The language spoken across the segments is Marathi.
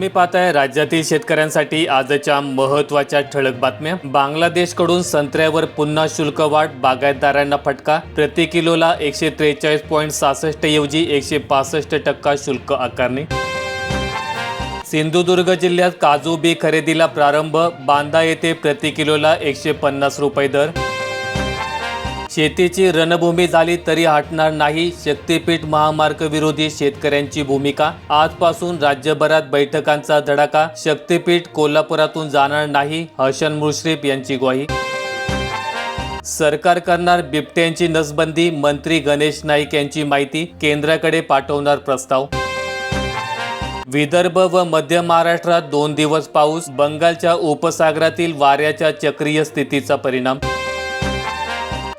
तुम्ही पाहताय राज्यातील शेतकऱ्यांसाठी आजच्या महत्त्वाच्या ठळक बातम्या. बांगलादेशकडून संत्र्यावर पुन्हा शुल्क वाढ बागायतदारांना फटका. प्रति किलोला एकशे त्रेचाळीस पॉईंट सहासष्ट ऐवजी एकशे पासष्ट टक्का शुल्क आकारणी. सिंधुदुर्ग जिल्ह्यात काजू बी खरेदीला प्रारंभ बांदा येथे प्रति किलोला एकशे पन्नास रुपये दर. शेतीची रणभूमी झाली तरी हटणार नाही शक्तीपीठ महामार्ग विरोधी शेतकऱ्यांची भूमिका. आजपासून राज्यभरात बैठकांचा धडाका. शक्तीपीठ कोल्हापुरातून जाणार नाही हसन मुश्रीफ यांची ग्वाही. सरकार करणार बिबट्यांची नसबंदी मंत्री गणेश नाईक यांची माहिती केंद्राकडे पाठवणार प्रस्ताव. विदर्भ व मध्य महाराष्ट्रात दोन दिवस पाऊस बंगालच्या उपसागरातील वाऱ्याच्या चक्रीय स्थितीचा परिणाम.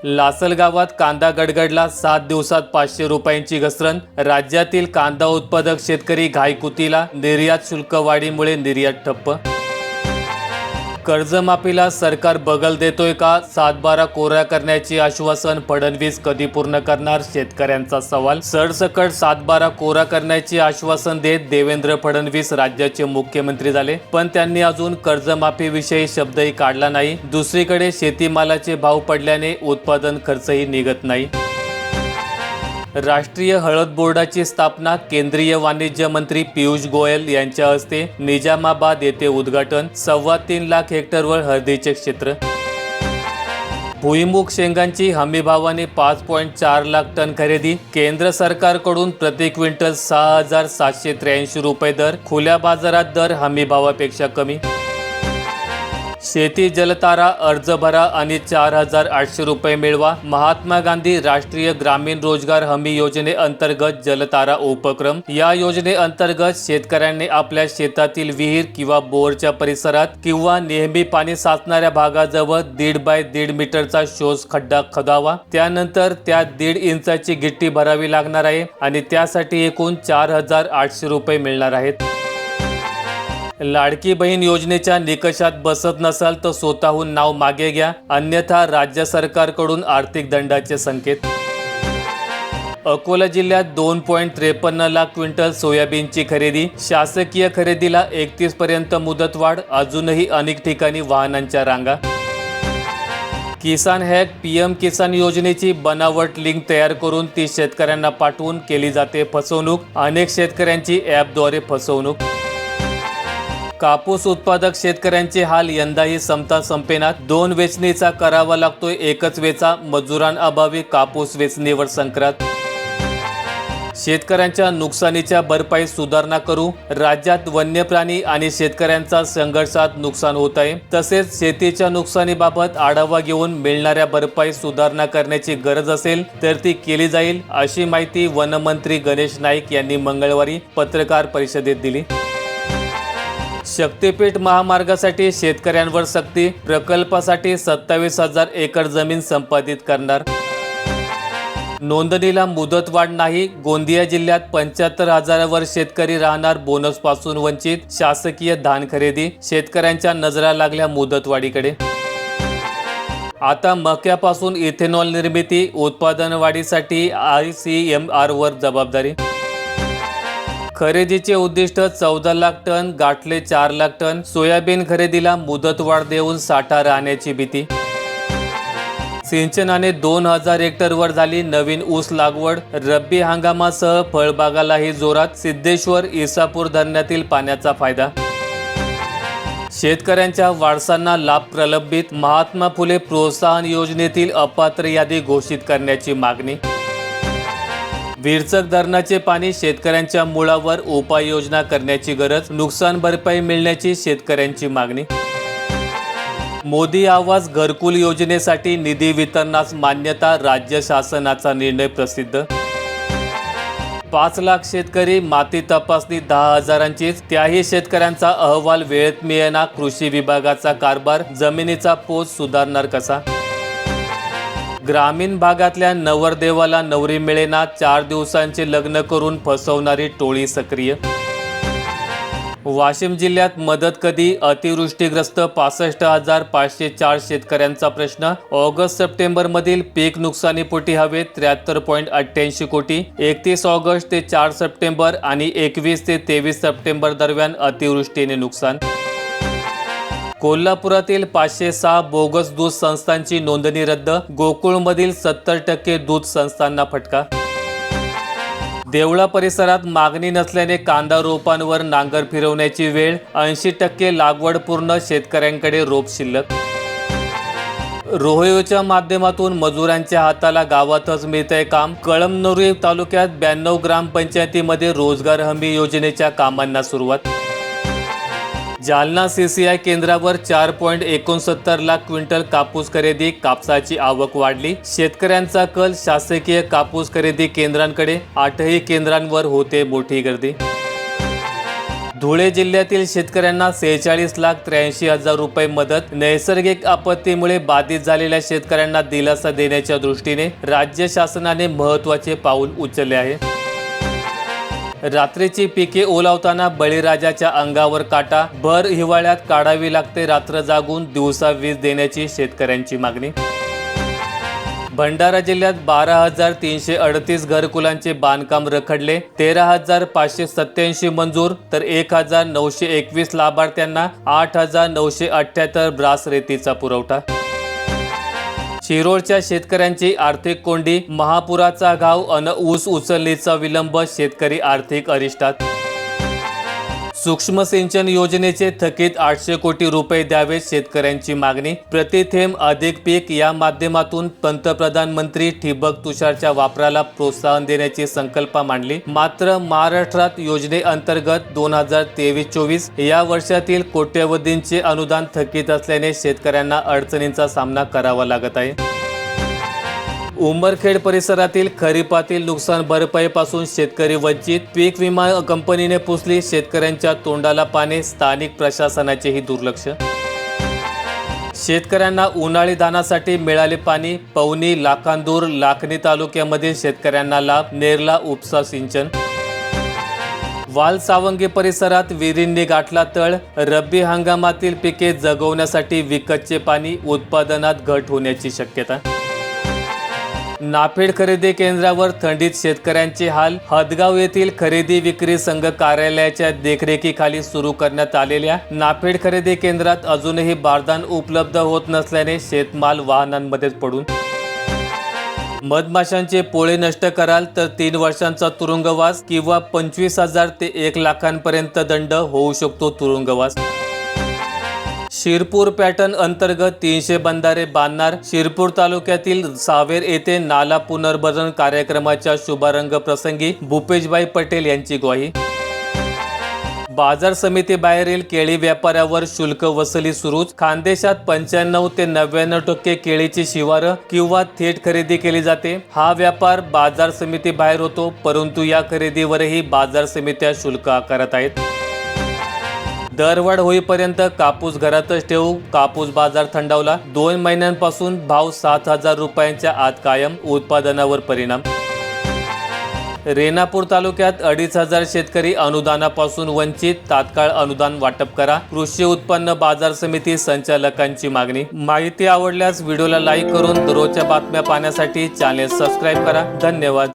लासलगावात कांदा गडगडला सात दिवसात पाचशे रुपयांची घसरण. राज्यातील कांदा उत्पादक शेतकरी घायकुतीला निर्यात शुल्क वाढीमुळे निर्यात ठप्प कर्जमाफीला सरकार बगल देतोय का? सातबारा कोरा करण्याचे आश्वासन फडणवीस कधी पूर्ण करणार? शेतकऱ्यांचा सवाल. सरसकट सातबारा कोरा करण्याचे आश्वासन देत देवेंद्र फडणवीस राज्याचे मुख्यमंत्री झाले. पण त्यांनी अजून कर्जमाफीविषयी शब्दही काढला नाही. दुसरीकडे शेतीमालाचे भाव पडल्याने उत्पादन खर्चही निघत नाही. राष्ट्रीय हळद बोर्डाची स्थापना केंद्रीय वाणिज्य मंत्री पियुष गोयल यांच्या हस्ते निजामाबाद येथे उद्घाटन सव्वा तीन लाख हेक्टरवर हळदीचे क्षेत्र. भुईमुग शेंगांची हमीभावाने पाच पॉईंट चार लाख टन खरेदी. केंद्र सरकारकडून प्रति क्विंटल सहा हजार सातशे त्र्याऐंशी रुपये दर. खुल्या बाजारात दर हमीभावापेक्षा कमी. शेती जलतारा अर्ज भरा आणि चार हजार आठशे रुपये मिळवा. महात्मा गांधी राष्ट्रीय ग्रामीण रोजगार हमी योजनेअंतर्गत जलतारा उपक्रम. या योजनेअंतर्गत शेतकऱ्यांनी आपल्या शेतातील विहीर किंवा बोरच्या परिसरात किंवा नेहमी पाणी साचणाऱ्या भागाजवळ दीड बाय दीड मीटरचा शोष खड्डा खदावा. त्यानंतर त्यात दीड इंचाची गिट्टी भरावी लागणार आहे आणि त्यासाठी एकूण चार हजार आठशे रुपये मिळणार आहेत. लाडकी बहीण योजनेच्या निकषात बसत नसाल तर स्वतःहून नाव मागे घ्या. अन्यथा राज्य सरकारकडून आर्थिक दंडाचे संकेत. अकोला जिल्ह्यात दोन पॉईंट त्रेपन्न लाख क्विंटल सोयाबीनची खरेदी. शासकीय खरेदीला एकतीस पर्यंत मुदतवाढ. अजूनही अनेक ठिकाणी वाहनांच्या रांगा. किसान हॅक पीएम किसान योजनेची बनावट लिंक तयार करून ती शेतकऱ्यांना पाठवून केली जाते फसवणूक. अनेक शेतकऱ्यांची ॲपद्वारे फसवणूक. कापूस उत्पादक शेतकऱ्यांचे हाल यंदाही संपता संपेनात. दोन वेचणीचा करावा लागतोय एकच वेचा. मजुरांअभावी कापूस वेचणीवर संक्रांत. शेतकऱ्यांच्या नुकसानीच्या भरपाई सुधारणा करू. राज्यात वन्य प्राणी आणि शेतकऱ्यांचा संघर्षात नुकसान होत आहे. तसेच शेतीच्या नुकसानीबाबत आढावा घेऊन मिळणाऱ्या भरपाईत सुधारणा करण्याची गरज असेल तर ती केली जाईल अशी माहिती वनमंत्री गणेश नाईक यांनी मंगळवारी पत्रकार परिषदेत दिली. शक्तीपीठ महामार्गासाठी शेतकऱ्यांवर सक्ती प्रकल्पासाठी सत्तावीस हजार एकर जमीन संपादित करणार. नोंदणीला मुदतवाढ नाही गोंदिया जिल्ह्यात पंच्याहत्तर हजारावर शेतकरी राहणार बोनसपासून वंचित शासकीय धान खरेदी शेतकऱ्यांच्या नजरा लागल्या मुदतवाढीकडे. आता मक्यापासून इथेनॉल निर्मिती उत्पादन वाढीसाठी आय सी एम आरवर जबाबदारी. खरेदीचे उद्दिष्ट चौदा लाख टन गाठले चार लाख टन सोयाबीन खरेदीला मुदतवाढ देऊन साठा राहण्याची भीती. सिंचनाने दोन हजार हेक्टरवर झाली नवीन ऊस लागवड. रब्बी हंगामासह फळबागालाही जोरात सिद्धेश्वर इसापूर धरणातील पाण्याचा फायदा. शेतकऱ्यांच्या वारसांना लाभ प्रलंबित महात्मा फुले प्रोत्साहन योजनेतील अपात्र यादी घोषित करण्याची मागणी. विरचक धरणाचे पाणी शेतकऱ्यांच्या मुळावर उपाययोजना करण्याची गरज नुकसान भरपाई मिळण्याची शेतकऱ्यांची मागणी. मोदी आवास घरकुल योजनेसाठी निधी वितरणास मान्यता राज्य शासनाचा निर्णय प्रसिद्ध. पाच लाख शेतकरी माती तपासणी दहा हजारांचीच त्याही शेतकऱ्यांचा अहवाल वेळेत मिळेना कृषी विभागाचा कारभार जमिनीचा पोत सुधारणार कसा? ग्रामीण भागातल्या नवरदेवाला नवरी मिळेना चार दिवसांचे लग्न करून फसवणारी टोळी सक्रिय. वाशिम जिल्ह्यात मदत कधी? अतिवृष्टीग्रस्त पासष्ट हजार पाचशे चार शेतकऱ्यांचा प्रश्न. ऑगस्ट सप्टेंबर मधील पीक नुकसानीपोटी हवे त्र्याहत्तर पॉईंट अठ्ठ्याऐंशी कोटी. एकतीस ऑगस्ट ते चार सप्टेंबर आणि एकवीस ते तेवीस सप्टेंबर दरम्यान अतिवृष्टीने नुकसान. कोल्हापुरातील पाचशे सहा बोगस दूध संस्थांची नोंदणी रद्द गोकुळमधील सत्तर टक्के दूध संस्थांना फटका. देवळा परिसरात मागणी नसल्याने कांदा रोपांवर नांगर फिरवण्याची वेळ ऐंशी टक्के लागवड पूर्ण शेतकऱ्यांकडे रोप शिल्लक. रोहयोच्या माध्यमातून मजुरांच्या हाताला गावातच मिळतंय काम. कळमनुरी तालुक्यात ब्याण्णव ग्रामपंचायतीमध्ये रोजगार हमी योजनेच्या कामांना सुरुवात. जालना सी सी आय केंद्रावर चार पॉईंट एकोणसत्तर लाख क्विंटल कापूस खरेदी कापसाची आवक वाढली. शेतकऱ्यांचा कल शासकीय कापूस खरेदी केंद्रांकडे आठही केंद्रांवर होते मोठी गर्दी. धुळे जिल्ह्यातील शेतकऱ्यांना सेहेचाळीस लाख त्र्याऐंशी हजार रुपये मदत नैसर्गिक आपत्तीमुळे बाधित झालेल्या शेतकऱ्यांना दिलासा देण्याच्या दृष्टीने राज्य शासनाने महत्त्वाचे पाऊल उचलले आहे. रात्रीची पिके ओलावताना बळीराजाच्या अंगावर काटा भर हिवाळ्यात काढावी लागते रात्र जागून दिवसा वीज देण्याची शेतकऱ्यांची मागणी. भंडारा जिल्ह्यात बारा हजार तीनशे अडतीस घरकुलांचे बांधकाम रखडले तेरा हजार पाचशे सत्याऐंशी मंजूर तर एक हजार नऊशे एकवीस लाभार्थ्यांना आठ हजार नऊशे अठ्ठ्याहत्तर ब्रास रेतीचा पुरवठा. शिरोळच्या शेतकऱ्यांची आर्थिक कोंडी महापुराचा घाव अन ऊस उचलणीचा विलंब शेतकरी आर्थिक अरिष्टात सूक्ष्म सिंचन योजनेचे थकीत आठशे कोटी रुपये द्यावे शेतकऱ्यांची मागणी. प्रतिथेंब अधिक पीक या माध्यमातून पंतप्रधान मंत्री ठिबक तुषारच्या वापराला प्रोत्साहन देण्याची संकल्पना मांडली. मात्र महाराष्ट्रात योजनेअंतर्गत दोन हजार तेवीस चोवीस या वर्षातील कोट्यवधींचे अनुदान थकीत असल्याने शेतकऱ्यांना अडचणींचा सामना करावा लागत आहे. उमरखेड परिसरातील खरीपातील नुकसान भरपाईपासून शेतकरी वंचित. पीक विमा कंपनीने पुसली शेतकऱ्यांच्या तोंडाला पाने स्थानिक प्रशासनाचेही दुर्लक्ष. शेतकऱ्यांना उन्हाळी दानासाठी मिळाले पाणी. पवनी लाखांदूर लाखनी तालुक्यामधील शेतकऱ्यांना लाभ. नेरला उपसा सिंचन. वाल सावंगी परिसरात विहिरींनी गाठला तळ. रब्बी हंगामातील पिके जगवण्यासाठी विकतचे पाणी. उत्पादनात घट होण्याची शक्यता. नाफेड खरेदी केंद्रावर थंडीत शेतकऱ्यांचे हाल. हदगाव येथील खरेदी विक्री संघ कार्यालयाच्या देखरेखीखाली सुरू करण्यात आलेल्या नाफेड खरेदी केंद्रात अजूनही बारदान उपलब्ध होत नसल्याने शेतमाल वाहनांमध्येच पडून मधमाशांचे पोळे नष्ट कराल तर तीन वर्षांचा तुरुंगवास किंवा पंचवीस हजार ते एक लाखांपर्यंत दंड होऊ शकतो तुरुंगवास. शिरपूर पॅटर्न अंतर्गत तीनशे बंधारे बांधणार शिरपूर तालुक्यातील सावेर येथे नाला पुनर्भरण कार्यक्रमाच्या शुभारंभ प्रसंगी भूपेशभाई पटेल यांची ग्वाही. बाजार समितीबाहेरील केळी व्यापाऱ्यावर शुल्क वसुली सुरूच खानदेशात पंच्याण्णव ते नव्याण्णव टक्के केळीची शिवारं किंवा थेट खरेदी केली जाते. हा व्यापार बाजार समितीबाहेर होतो परंतु या खरेदीवरही बाजार समित्या शुल्क आकारत आहेत. दरवाढ होईपर्यंत कापूस घरातच ठेवू कापूस बाजार थंडावला. दोन महिन्यांपासून भाव सात हजार रुपयांच्या आत कायम उत्पादनावर परिणाम. रेणापूर तालुक्यात अडीच हजार शेतकरी अनुदानापासून वंचित. तात्काळ अनुदान वाटप करा. कृषी उत्पन्न बाजार समिती संचालकांची मागणी. माहिती आवडल्यास व्हिडिओला लाईक करून दररोजच्या बातम्या पाहण्यासाठी चॅनेल सबस्क्राईब करा. धन्यवाद.